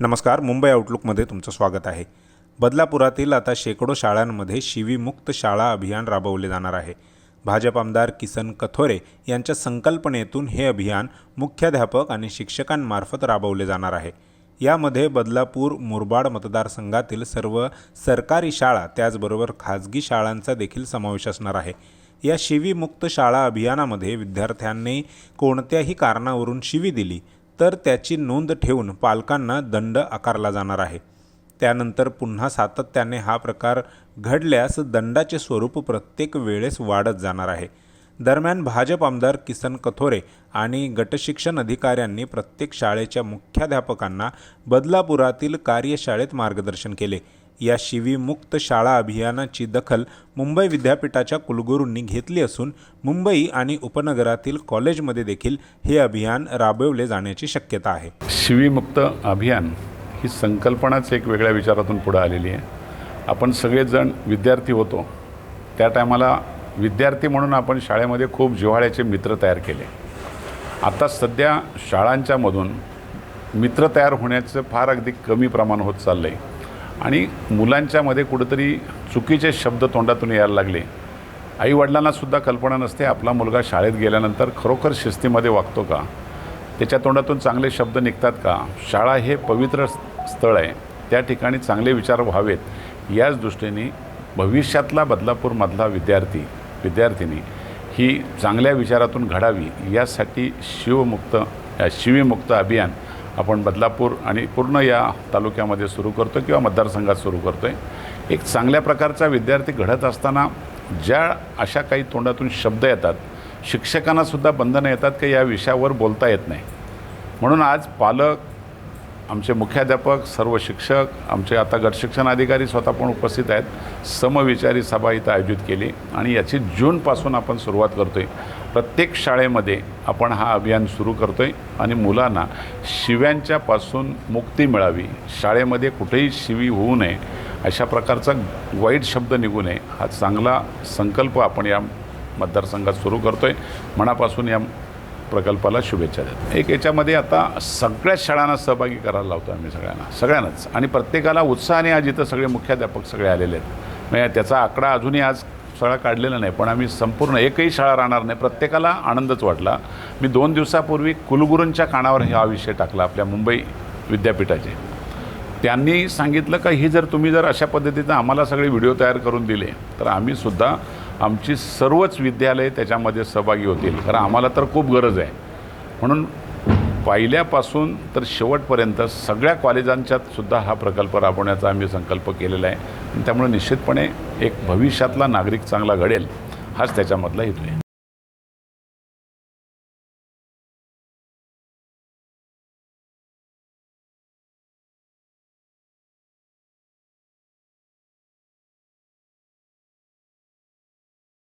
नमस्कार मुंबई आउटलुकमध्ये तुमचं स्वागत आहे. बदलापुरातील आता शेकडो शाळांमध्ये शिवीमुक्त शाळा अभियान राबवले जाणार आहे. भाजप आमदार किसन कथोरे यांच्या संकल्पनेतून हे अभियान मुख्याध्यापक आणि शिक्षकांमार्फत राबवले जाणार आहे. यामध्ये बदलापूर मुरबाड मतदारसंघातील सर्व सरकारी शाळा त्याचबरोबर खाजगी शाळांचा देखील समावेश असणार आहे. या शिवीमुक्त शाळा अभियानामध्ये विद्यार्थ्यांनी कोणत्याही कारणावरून शिवी दिली तर त्याची नोंद ठेवून पालकांना दंड आकारला जाणार आहे. त्यानंतर पुन्हा सातत्याने हा प्रकार घडल्यास दंडाचे स्वरूप प्रत्येक वेळेस वाढत जाणार आहे. दरम्यान भाजप आमदार किसन कथोरे आणि गटशिक्षण अधिकाऱ्यांनी प्रत्येक शाळेच्या मुख्याध्यापकांना बदलापुरातील कार्यशाळेत मार्गदर्शन केले. या शिवीमुक्त शाळा अभियानाची दखल मुंबई विद्यापीठाच्या कुलगुरूंनी घेतली असून मुंबई आणि उपनगरातील कॉलेजमध्ये देखील हे अभियान राबवले जाण्याची शक्यता आहे. शिवीमुक्त अभियान ही संकल्पनाच एक वेगळ्या विचारातून पुढे आलेली आहे. आपण सगळेजण विद्यार्थी होतो. त्या टायमाला विद्यार्थी म्हणून आपण शाळेमध्ये खूप जिव्हाळ्याचे मित्र तयार केले. आता सध्या शाळांच्यामधून मित्र तयार होण्याचं फार अगदी कमी प्रमाण होत चाललं आहे आणि मुलांच्यामध्ये कुठेतरी चुकीचे शब्द तोंडातून यायला लागले. आईवडिलांनासुद्धा कल्पना नसते आपला मुलगा शाळेत गेल्यानंतर खरोखर शिस्तीमध्ये वागतो का? त्याच्या तोंडातून चांगले शब्द निघतात का? शाळा हे पवित्र स्थळ आहे. त्या ठिकाणी चांगले विचार व्हावेत याच दृष्टीने भविष्यातला बदलापूरमधला विद्यार्थी विद्यार्थिनी ही चांगल्या विचारातून घडावी यासाठी शिवमुक्त या शिवीमुक्त अभियान आपण बदलापूर आणि पूर्ण या तालुक्यामध्ये सुरू करतो किंवा मतदारसंघात सुरू करतो आहे एक चांगल्या प्रकारचा विद्यार्थी घडत असताना ज्या अशा काही तोंडातून शब्द येतात शिक्षकांनासुद्धा बंधनं येतात की या विषयावर बोलता येत नाही. म्हणून आज पालक आमचे मुख्याध्यापक सर्व शिक्षक आमचे आता गटशिक्षण अधिकारी स्वतः पण उपस्थित आहेत. समविचारी सभा इथं आयोजित केली आणि याची जूनपासून आपण सुरुवात करतो आहे प्रत्येक शाळेमध्ये आपण हा अभियान सुरू करतो आहे आणि मुलांना शिव्यांच्यापासून मुक्ती मिळावी. शाळेमध्ये कुठेही शिवी होऊ नये. अशा प्रकारचा वाईट शब्द निघू नये. हा चांगला संकल्प आपण या मतदारसंघात सुरू करतो आहे मनापासून या प्रकल्पाला शुभेच्छा देत. एक याच्यामध्ये आता सगळ्याच शाळांना सहभागी करायला लावतो आम्ही सगळ्यांना सगळ्यांनाच. आणि प्रत्येकाला उत्साहाने आज इथं सगळे मुख्याध्यापक सगळे आलेले आहेत. म्हणजे त्याचा आकडा अजूनही आज सगळा काढलेला नाही पण आम्ही संपूर्ण एकही शाळा राहणार नाही. प्रत्येकाला आनंदच वाटला. मी दोन दिवसापूर्वी कुलगुरूंच्या कानावर हा विषय टाकला आपल्या मुंबई विद्यापीठाचे. त्यांनी सांगितलं का ही जर तुम्ही जर अशा पद्धतीनं आम्हाला सगळे व्हिडिओ तयार करून दिले तर आम्हीसुद्धा आमची सर्वच विद्यालये त्याच्यामध्ये सहभागी होतील. कारण आम्हाला तर खूप गरज आहे. म्हणून पहिल्यापासून तर शेवटपर्यंत सगळ्या कॉलेजांच्यात सुद्धा हा प्रकल्प राबवण्याचा आम्ही संकल्प केलेला आहे. त्यामुळे निश्चितपणे एक भविष्यातला नागरिक चांगला घडेल हाच त्याच्यामधला हेतू आहे.